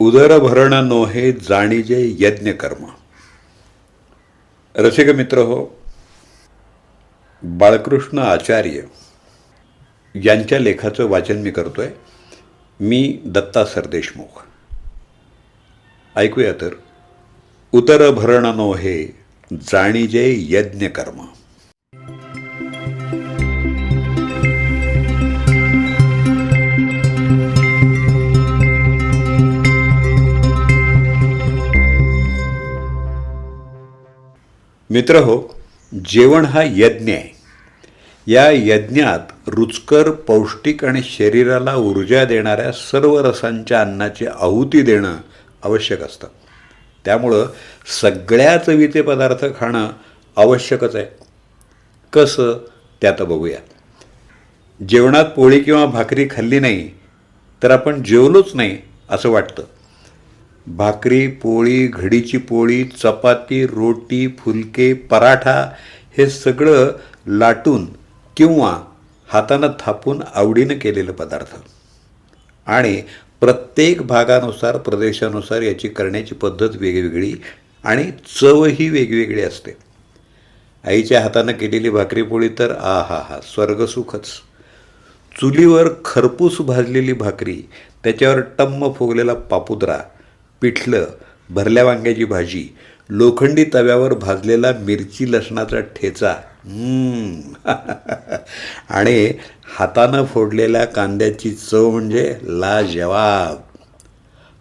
उदरभरण नोहे जाणीजे यज्ञकर्म रसिक मित्र हो बाळकृष्ण आचार्य यांच्या लेखाचं वाचन मी करतोय मी दत्ता सरदेशमुख ऐकूया तर उतरभरण नोहे जाणीजे यज्ञकर्म मित्र हो जेवण हा यज्ञ आहे या यज्ञात रुचकर पौष्टिक आणि शरीराला ऊर्जा देणाऱ्या सर्व रसांच्या अन्नाची आहुती देणं आवश्यक असतं त्यामुळं सगळ्या चवीचे पदार्थ खाणं आवश्यकच आहे कसं त्यात आता बघूया जेवणात पोळी किंवा भाकरी खाल्ली नाही तर आपण जेवलोच नाही असं वाटतं भाकरी पोळी घडीची पोळी चपाती रोटी फुलके पराठा हे सगळं लाटून किंवा हातानं थापून आवडीनं केलेलं पदार्थ आणि प्रत्येक भागानुसार प्रदेशानुसार याची करण्याची पद्धत वेगवेगळी आणि चवही वेगवेगळी असते आईच्या हातानं केलेली भाकरी पोळी तर आ हा हा स्वर्गसुखच चुलीवर खरपूस भाजलेली भाकरी त्याच्यावर टम्म फुगलेला पापुद्रा पिठलं भरल्या वांग्याची भाजी लोखंडी तव्यावर भाजलेला मिरची लसणाचा ठेचा आणि हातानं फोडलेल्या कांद्याची चव म्हणजे लाजवाब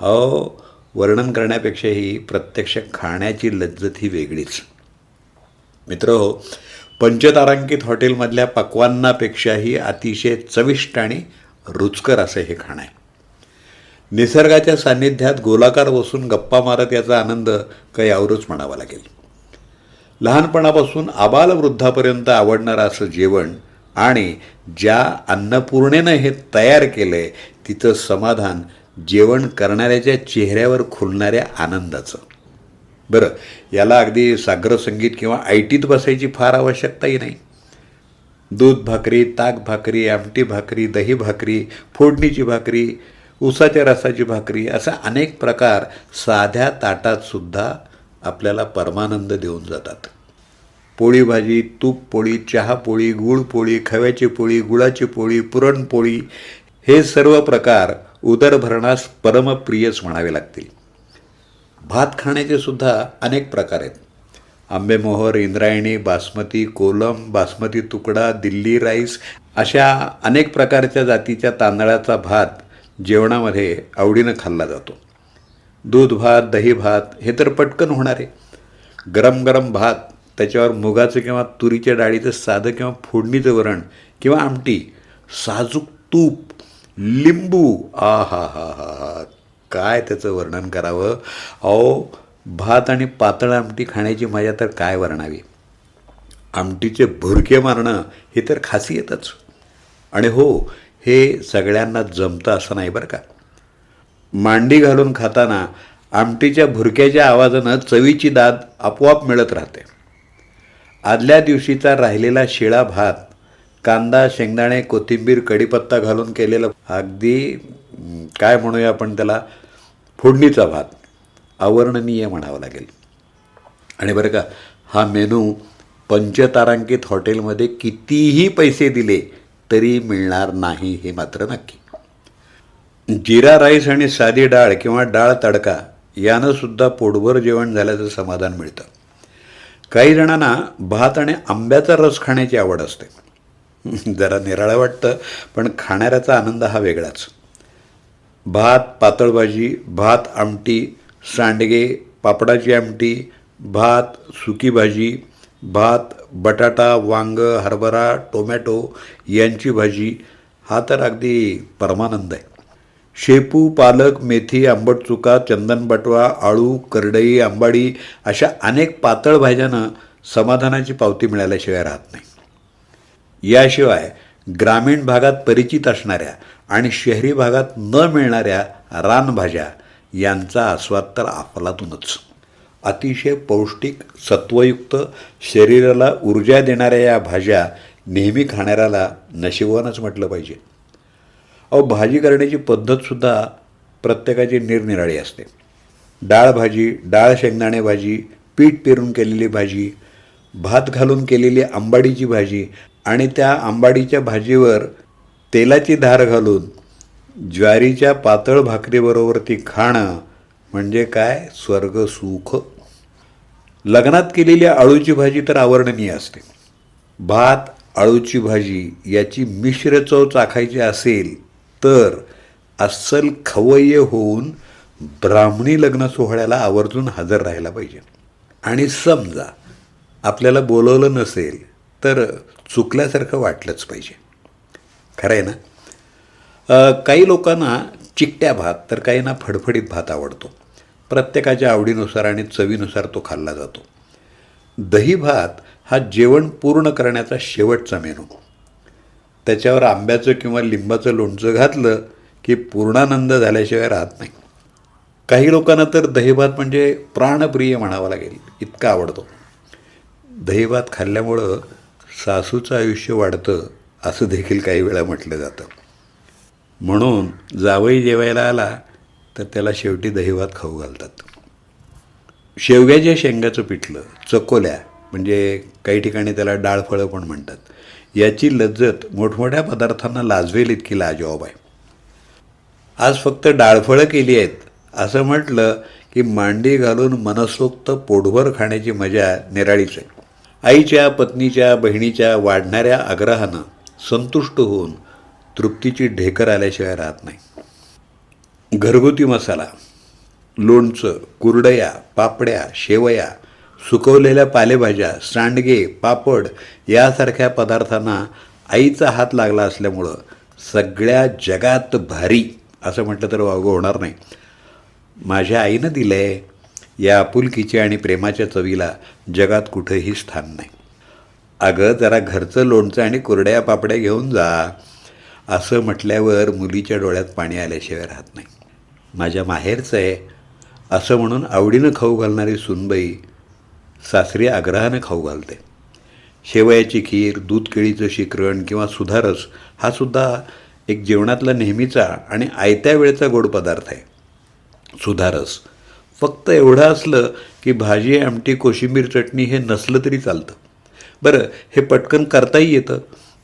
अहो वर्णन करण्यापेक्षाही प्रत्यक्ष खाण्याची लज्जत ही वेगळीच मित्र पंचतारांकित हॉटेलमधल्या पक्वांनापेक्षाही अतिशय चविष्ट आणि रुचकर असं हे खाणं आहे निसर्गाच्या सान्निध्यात गोलाकार बसून गप्पा मारत याचा आनंद काही आवरच म्हणावा लागेल लहानपणापासून आबालवृद्धापर्यंत आवडणारं असं जेवण आणि ज्या अन्नपूर्णेनं हे तयार केलं आहे तिचं समाधान जेवण करणाऱ्याच्या चेहऱ्यावर खुलणाऱ्या आनंदाचं बरं याला अगदी सागर संगीत किंवा आय टीत बसायची फार आवश्यकताही नाही दूध भाकरी ताक भाकरी आमटी भाकरी दही भाकरी फोडणीची भाकरी उसाच्या रसाची भाकरी असा अनेक प्रकार साध्या ताटातसुद्धा आपल्याला परमानंद देऊन जातात पोळी भाजी तूप पोळी चहा पोळी गुळ पोळी खव्याची पोळी गुळाची पोळी पुरणपोळी हे सर्व प्रकार उदरभरणास परमप्रियच म्हणावे लागतील भात खाण्याचे सुद्धा अनेक प्रकार आहेत आंबेमोहर इंद्रायणी बासमती कोलम बासमती तुकडा दिल्ली राईस अशा अनेक प्रकारच्या जातीच्या तांदळाचा भात जेवणामध्ये आवडीनं खाल्ला जातो दूध भात दही भात हे तर पटकन होणार आहे गरम गरम भात त्याच्यावर मुगाचं किंवा तुरीच्या डाळीचं साधं किंवा फोडणीचं वरण किंवा आमटी साजूक तूप लिंबू आ हा हा हा हा काय त्याचं वर्णन करावं अहो भात आणि पातळ आमटी खाण्याची मजा तर काय वर्णावी आमटीचे भुरके मारणं हे तर खासी येतच आणि हो हे सगळ्यांना जमतं असं नाही बरं का मांडी घालून खाताना आमटीच्या भुरक्याच्या आवाजानं चवीची दाद आपोआप मिळत राहते आदल्या दिवशीचा राहिलेला शिळा भात कांदा शेंगदाणे कोथिंबीर कढीपत्ता घालून केलेलं अगदी काय म्हणूया आपण त्याला फोडणीचा भात आवर्णनीय म्हणावं लागेल आणि बरं का हा मेनू पंचतारांकित हॉटेलमध्ये कितीही पैसे दिले तरी मिळणार नाही हे मात्र नक्की जिरा राईस आणि साधी डाळ किंवा डाळ तडका यानंसुद्धा सुद्धा पोटभर जेवण झाल्याचं समाधान मिळतं काही जणांना भात आणि आंब्याचा रस खाण्याची आवड असते जरा निराळं वाटतं पण खाणाऱ्याचा आनंद हा वेगळाच भात पातळभाजी भात आमटी सांडगे पापडाची आमटी भात सुकी भाजी भात बटाटा वांग हरभरा टोमॅटो यांची भाजी हा तर अगदी परमानंद आहे शेपू पालक मेथी आंबट चुका चंदन बटवा आळू करडई आंबाडी अशा अनेक पातळ भाज्यांना समाधानाची पावती मिळाल्याशिवाय राहत नाही याशिवाय ग्रामीण भागात परिचित असणाऱ्या आणि शहरी भागात न मिळणाऱ्या रानभाज्या यांचा आस्वाद तर अफलातूनच अतिशय पौष्टिक सत्वयुक्त शरीराला ऊर्जा देणाऱ्या या भाज्या नेहमी खाणाऱ्याला नशिबवानच म्हटलं पाहिजे अहो भाजी करण्याची पद्धतसुद्धा प्रत्येकाची निरनिराळी असते डाळ भाजी डाळ शेंगदाणे भाजी पीठ पेरून केलेली भाजी भात घालून केलेली आंबाडीची भाजी आणि त्या आंबाडीच्या भाजीवर तेलाची धार घालून ज्वारीच्या पातळ भाकरीबरोबर ती खाणं म्हणजे काय स्वर्ग सुख लग्नात केलेली आळूची भाजी तर आवर्णनीय असते भात आळूची भाजी याची मिश्र चव चाखायची असेल तर अस्सल खवय्य होऊन ब्राह्मणी लग्न सोहळ्याला आवर्जून हजर राहायला पाहिजे आणि समजा आपल्याला बोलवलं नसेल तर चुकल्यासारखं वाटलंच पाहिजे खरं आहे ना काही लोकांना चिकट्या भात तर काहींना फडफडीत भात आवडतो प्रत्येकाच्या आवडीनुसार आणि चवीनुसार तो खाल्ला जातो दही भात हा जेवण पूर्ण करण्याचा शेवटचा मेनू त्याच्यावर आंब्याचं किंवा लिंबाचं लोणचं घातलं की पूर्णानंद झाल्याशिवाय राहत नाही काही लोकांना तर दहीभात म्हणजे प्राणप्रिय म्हणावा लागेल इतका आवडतो दहीभात खाल्ल्यामुळं सासूचं आयुष्य वाढतं असं देखील काही वेळा म्हटलं जातं म्हणून जावई जेवायला आला तर त्याला शेवटी दहीवात खाऊ घालतात शेवग्याच्या शेंगाचं पिठलं चकोल्या म्हणजे काही ठिकाणी त्याला डाळफळं पण म्हणतात याची लज्जत मोठमोठ्या पदार्थांना लाजवेल इतकी लाजवाब आहे आज फक्त डाळफळं केली आहेत असं म्हटलं की मांडी घालून मनसोक्त पोटभर खाण्याची मजा निराळीच आहे आईच्या पत्नीच्या बहिणीच्या वाढणाऱ्या आग्रहानं संतुष्ट होऊन तृप्तीची ढेकर आल्याशिवाय राहत नाही घरगुती मसाला लोणचं कुरडया पापड्या शेवया सुकवलेल्या पालेभाज्या सांडगे पापड यासारख्या पदार्थांना आईचा हात लागला असल्यामुळं सगळ्या जगात भारी असं म्हटलं तर वागू होणार नाही माझ्या आईनं दिलं या आपुलकीच्या आणि प्रेमाच्या चवीला जगात कुठंही स्थान नाही अगं जरा घरचं लोणचं आणि कुरड्या पापड्या घेऊन जा असं म्हटल्यावर मुलीच्या डोळ्यात पाणी आल्याशिवाय राहत नाही माझ्या माहेरचं आहे असं म्हणून आवडीनं खाऊ घालणारी सुनबाई सासरी आग्रहानं खाऊ घालते शेवयाची खीर दूध केळीचं शिकरण किंवा सुधारस हा सुद्धा एक जेवणातला नेहमीचा आणि आयत्या वेळेचा गोड पदार्थ आहे सुधारस फक्त एवढं असलं की भाजी आमटी कोशिंबीर चटणी हे नसलं तरी चालतं बरं हे पटकन करताही येतं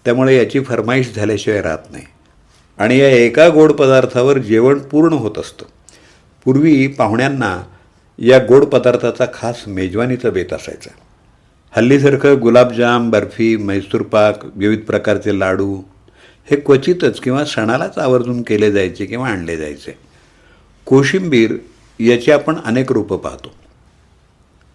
त्यामुळे याची फरमाईश झाल्याशिवाय राहत नाही आणि या एका गोड पदार्थावर जेवण पूर्ण होत असतं पूर्वी पाहुण्यांना या गोड पदार्थाचा खास मेजवानीचा बेत असायचा हल्लीसारखं गुलाबजाम बर्फी मैसूरपाक विविध प्रकारचे लाडू हे क्वचितच किंवा सणालाच आवर्जून केले जायचे किंवा आणले जायचे कोशिंबीर याची आपण अनेक रूपं पाहतो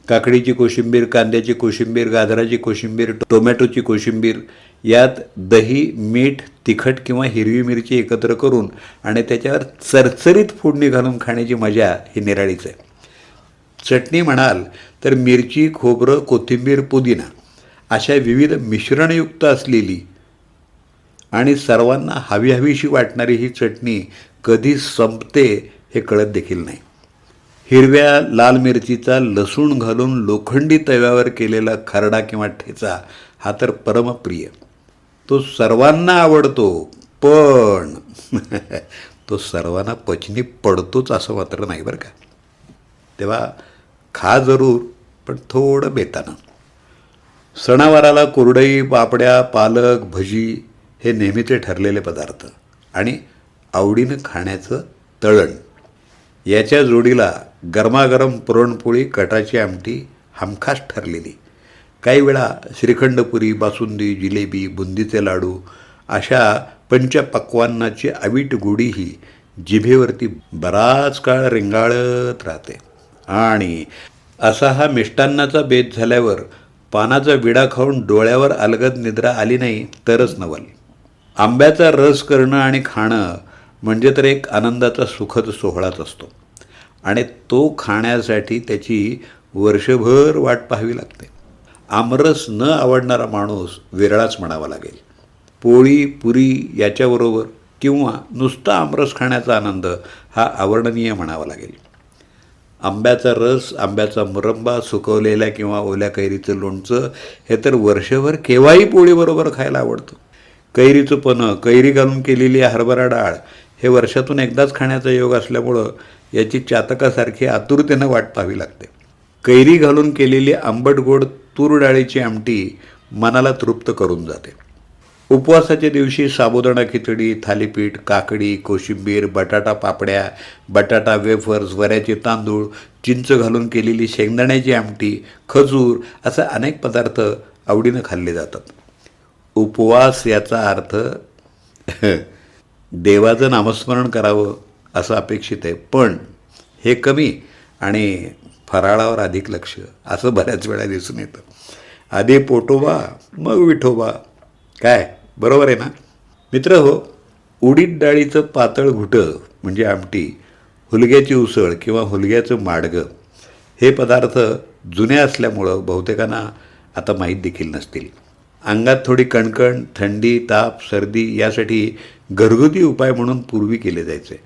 काकडीची कोशिंबीर कांद्याची कोशिंबीर गाजराची कोशिंबीर टोमॅटोची कोशिंबीर यात दही मीठ तिखट किंवा हिरवी मिरची एकत्र करून आणि त्याच्यावर चरचरीत फोडणी घालून खाण्याची मजा ही निराळीच आहे चटणी म्हणाल तर मिरची खोबरं कोथिंबीर पुदिना अशा विविध मिश्रणयुक्त असलेली आणि सर्वांना हवी हवीशी वाटणारी ही चटणी कधी संपते हे कळत देखील नाही हिरव्या लाल मिरचीचा लसूण घालून लोखंडी तव्यावर केलेला खरडा किंवा ठेचा हा तर परमप्रिय तो सर्वांना आवडतो पण तो सर्वांना पचनी पडतोच असं मात्र नाही बरं का तेव्हा खा जरूर पण थोडं बेताना सणावाराला कुरडई पापड्या पालक भजी हे नेहमीचे ठरलेले पदार्थ आणि आवडीनं खाण्याचं तळण याच्या जोडीला गरमागरम पुरणपोळी कटाची आमटी हमखास ठरलेली काही वेळा श्रीखंडपुरी बासुंदी जिलेबी बुंदीचे लाडू अशा पंचपक्वान्नाची अवीट गोडीही जिभेवरती बराच काळ रिंगाळत राहते आणि असा हा मिष्टान्नाचा बेत झाल्यावर पानाचा विडा खाऊन डोळ्यावर अलगद निद्रा आली नाही तरच नवल आंब्याचा रस करणं आणि खाणं म्हणजे तर एक आनंदाचा सुखद सोहळाच असतो आणि तो खाण्यासाठी त्याची वर्षभर वाट पाहावी लागते आमरस न आवडणारा माणूस विरळाच म्हणावा लागेल पोळी पुरी याच्याबरोबर किंवा नुसता आमरस खाण्याचा आनंद हा आवर्णनीय म्हणावा लागेल आंब्याचा रस आंब्याचा मुरंबा सुकवलेल्या किंवा ओल्या कैरीचं लोणचं हे तर वर्षभर केव्हाही पोळीबरोबर खायला आवडतं कैरीचं पणं कैरी घालून केलेली हरभरा डाळ हे वर्षातून एकदाच खाण्याचा योग असल्यामुळं याची चातकासारखी आतुरतेनं वाट पाहावी लागते कैरी घालून केलेली आंबट गोड तूर डाळीची आमटी मनाला तृप्त करून जाते उपवासाच्या दिवशी साबुदाणा खिचडी थालीपीठ काकडी कोशिंबीर बटाटा पापड्या बटाटा वेफर्स वऱ्याचे तांदूळ चिंच घालून केलेली शेंगदाण्याची आमटी खजूर असे अनेक पदार्थ आवडीनं खाल्ले जातात उपवास याचा अर्थ देवाचं नामस्मरण करावं असं अपेक्षित आहे पण हे कमी आणि फराळावर अधिक लक्ष असं बऱ्याच वेळा दिसून येतं आधी पोटोबा मग विठोबा काय बरोबर आहे ना मित्र हो उडीद डाळीचं पातळ घुटं म्हणजे आमटी हुलग्याची उसळ किंवा हुलग्याचं माडगं हे पदार्थ जुने असल्यामुळं बहुतेकांना आता माहीत देखील नसतील अंगात थोडी कणकण थंडी ताप सर्दी यासाठी घरगुती उपाय म्हणून पूर्वी केले जायचे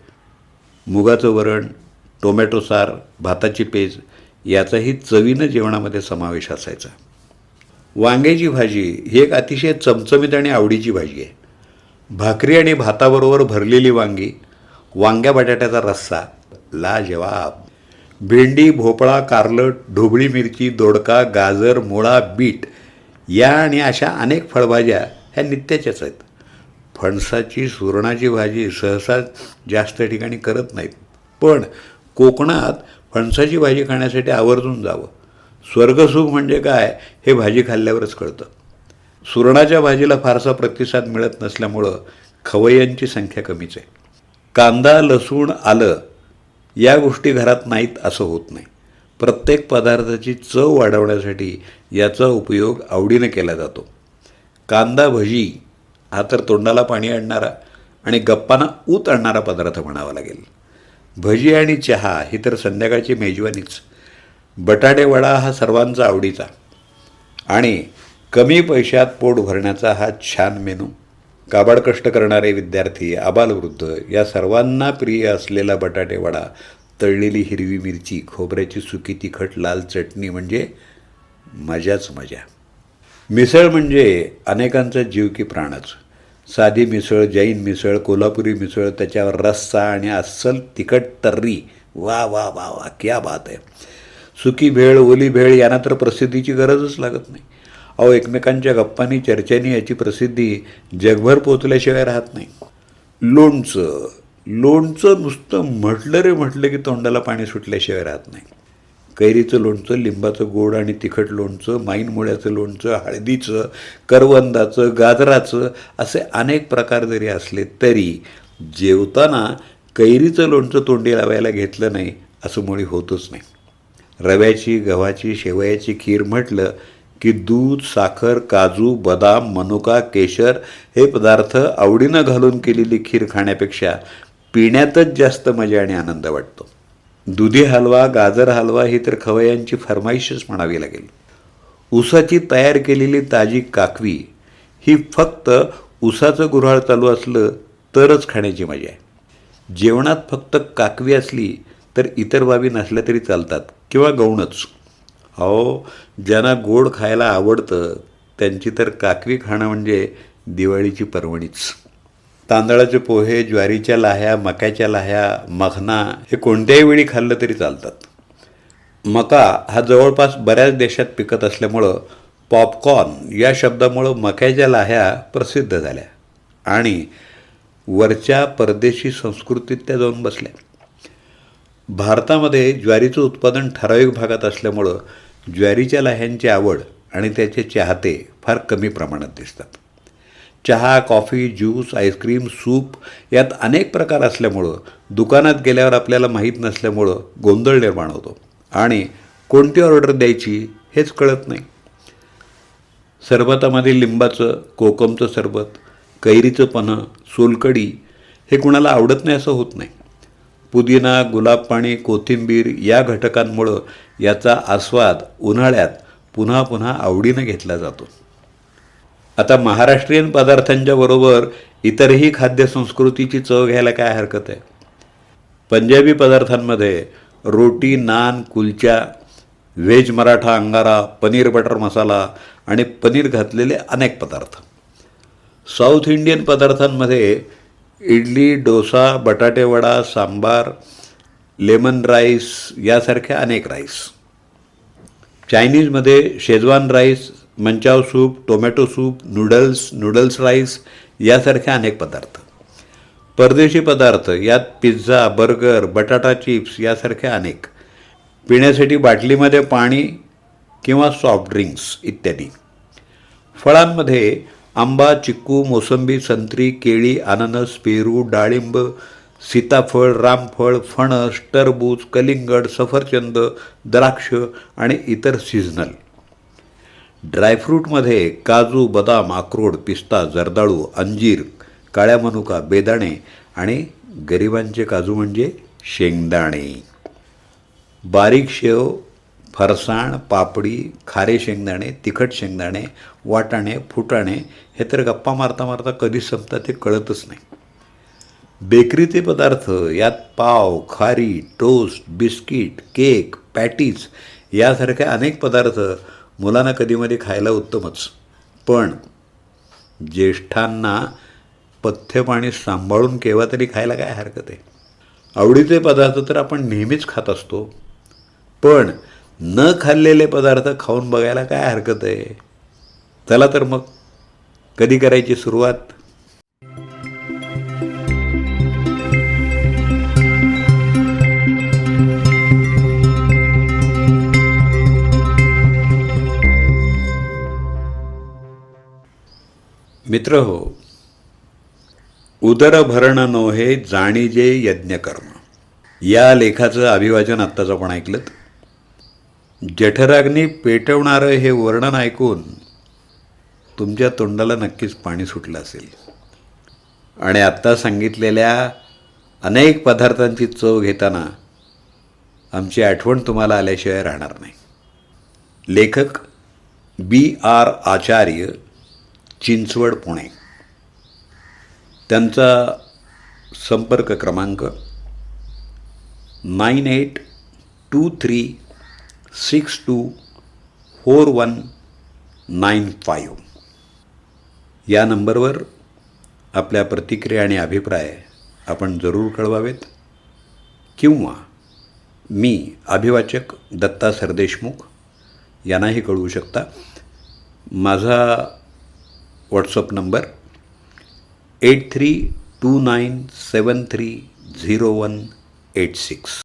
मुगाचं वरण टोमॅटो सार भाताची पेज याचाही चवीनं जेवणामध्ये समावेश असायचा वांग्याची भाजी ही एक अतिशय चमचमीत आणि आवडीची भाजी आहे भाकरी आणि भाताबरोबर भरलेली वांगी वांग्या बटाट्याचा रस्सा लाजवाब भेंडी भोपळा कारलट ढोबळी मिरची दोडका गाजर मुळा बीट या आणि अशा अनेक फळभाज्या ह्या नित्याच्याच आहेत फणसाची सुरणाची भाजी सहसा जास्त ठिकाणी करत नाहीत पण कोकणात फणसाची भाजी खाण्यासाठी आवर्जून जावं स्वर्गसुख म्हणजे काय हे भाजी खाल्ल्यावरच कळतं सुरणाच्या भाजीला फारसा प्रतिसाद मिळत नसल्यामुळं खवय्यांची संख्या कमीच आहे कांदा लसूण आलं या गोष्टी घरात नाहीत असं होत नाही प्रत्येक पदार्थाची चव वाढवण्यासाठी याचा उपयोग आवडीने केला जातो कांदा भजी हा तर तोंडाला पाणी आणणारा आणि गप्पांना ऊत आणणारा पदार्थ म्हणावा लागेल भजी आणि चहा ही तर संध्याकाळची मेजवानीच बटाटेवडा हा सर्वांचा आवडीचा आणि कमी पैशात पोट भरण्याचा हा छान मेनू काबाड कष्ट करणारे विद्यार्थी आबालवृद्ध या सर्वांना प्रिय असलेला बटाटेवडा तळलेली हिरवी मिरची खोबऱ्याची सुकी तिखट लाल चटणी म्हणजे मजाच मजा मिसळ म्हणजे अनेकांचा जीव की प्राणच साधी मिसळ जैन मिसळ कोल्हापुरी मिसळ त्याच्यावर रस्सा आणि अस्सल तिखट तर्री वा वा वा वा क्या बात आहे सुकी भेळ ओली भेळ यांना तर प्रसिद्धीची गरजच लागत नाही अहो एकमेकांच्या गप्पांनी चर्चेनी याची प्रसिद्धी जगभर पोचल्याशिवाय राहत नाही लोणचं लोणचं नुसतं म्हटलं रे म्हटलं की तोंडाला पाणी सुटल्याशिवाय राहत नाही कैरीचं लोणचं लिंबाचं गोड आणि तिखट लोणचं माईनमुळ्याचं लोणचं हळदीचं करवंदाचं गाजराचं असे अनेक प्रकार जरी असले तरी जेवताना कैरीचं लोणचं तोंडी लावायला घेतलं नाही असं मुळी होतच नाही रव्याची गव्हाची शेवयाची खीर म्हटलं की दूध साखर काजू बदाम मनुका केशर हे पदार्थ आवडीनं घालून केलेली खीर खाण्यापेक्षा पिण्यातच जास्त मजा आणि आनंद वाटतो दुधी हलवा गाजर हलवा ही तर खवयांची फरमाईशच म्हणावी लागेल ऊसाची तयार केलेली ताजी काकवी ही फक्त ऊसाचं गुऱ्हाळ चालू असलं तरच खाण्याची मजा आहे जेवणात फक्त काकवी असली तर इतर बाबी नसल्या तरी चालतात किंवा गौणच अहो ज्यांना गोड खायला आवडतं त्यांची तर काकवी खाणं म्हणजे दिवाळीची पर्वणीच तांदळाचे पोहे ज्वारीच्या लाह्या मक्याच्या लाह्या मखना हे कोणत्याही वेळी खाल्लं तरी चालतात मका हा जवळपास बऱ्याच देशात पिकत असल्यामुळं पॉपकॉर्न या शब्दामुळं मक्याच्या लाह्या प्रसिद्ध झाल्या आणि वरच्या परदेशी संस्कृतीत त्या जाऊन बसल्या भारतामध्ये ज्वारीचं उत्पादन ठराविक भागात असल्यामुळं ज्वारीच्या लाह्यांची आवड आणि त्याचे चाहते फार कमी प्रमाणात दिसतात चहा कॉफी ज्यूस आईस्क्रीम सूप यात अनेक प्रकार असल्यामुळं दुकानात गेल्यावर आपल्याला माहीत नसल्यामुळं गोंधळ निर्माण होतो आणि कोणती ऑर्डर द्यायची हेच कळत नाही सरबतामध्ये लिंबाचं कोकमचं सरबत कैरीचं पनं सोलकडी हे कुणाला आवडत नाही असं होत नाही पुदिना गुलाब पाणी कोथिंबीर या घटकांमुळं याचा आस्वाद उन्हाळ्यात पुन्हा पुन्हा आवडीनं घेतला जातो आता महाराष्ट्रीयन पदार्थांच्या बरोबर इतरही खाद्यसंस्कृतीची चव घ्यायला काय हरकत आहे पंजाबी पदार्थांमध्ये रोटी नान कुलच्या व्हेज मराठा अंगारा पनीर बटर मसाला आणि पनीर घातलेले अनेक पदार्थ साऊथ इंडियन पदार्थांमध्ये इडली डोसा बटाटेवडा सांबार लेमन राईस यासारख्या अनेक राईस चायनीजमध्ये schezwan rice manchow soup tomato soup noodles noodles rice यासारखे अनेक पदार्थ परदेशी पदार्थ यात पिझ्झा बर्गर बटाटा चिप्स यासारखे अनेक पिण्यासाठी बाटलीमध्ये पाणी किंवा सॉफ्ट ड्रिंक्स इत्यादी फळांमध्ये आंबा चिक्कू मोसंबी संत्री केळी अननस पेरू डाळिंब सीताफळ रामफळ फणस टरबूज कलिंगड सफरचंद द्राक्ष आणि इतर सीझनल ड्रायफ्रूटमध्ये काजू बदाम अक्रोड पिस्ता जर्दाळू अंजीर काळ्या मनुका बेदाणे आणि गरिबांचे काजू म्हणजे शेंगदाणे बारीक शेव फरसाण पापडी खारे शेंगदाणे तिखट शेंगदाणे वाटाणे फुटाणे हे तर गप्पा मारता मारता कधी संपतात ते कळतच नाही बेकरीचे पदार्थ यात पाव खारी टोस्ट बिस्किट केक पॅटीज यासारखे अनेक पदार्थ मुलांना कधीमध्ये खायला उत्तमच पण ज्येष्ठांना पथ्य पाणी सांभाळून केव्हा तरी खायला काय हरकत आहे आवडीचे पदार्थ तर आपण नेहमीच खात असतो पण न खाल्लेले पदार्थ खाऊन बघायला काय हरकत आहे चला तर मग कधी करायची सुरुवात मित्र हो उदरभरण नोहे जाणीजे यज्ञकर्म या लेखाचं अभिवाचन आत्ताचं आपण ऐकलं जठराग्नी पेटवणारं हे वर्णन ऐकून तुमच्या तोंडाला नक्कीच पाणी सुटलं असेल आणि आत्ता सांगितलेल्या अनेक पदार्थांची चव घेताना आमची आठवण तुम्हाला आल्याशिवाय राहणार नाही लेखक बी आर आचार्य चिंचवड पुणे त्यांचा संपर्क क्रमांक nine eight two three six two four one nine five या नंबरवर आपल्या प्रतिक्रिया आणि अभिप्राय आपण जरूर कळवावेत किंवा मी अभिवाचक दत्ता सरदेशमुख यांनाही कळवू शकता माझा WhatsApp number 8329730186.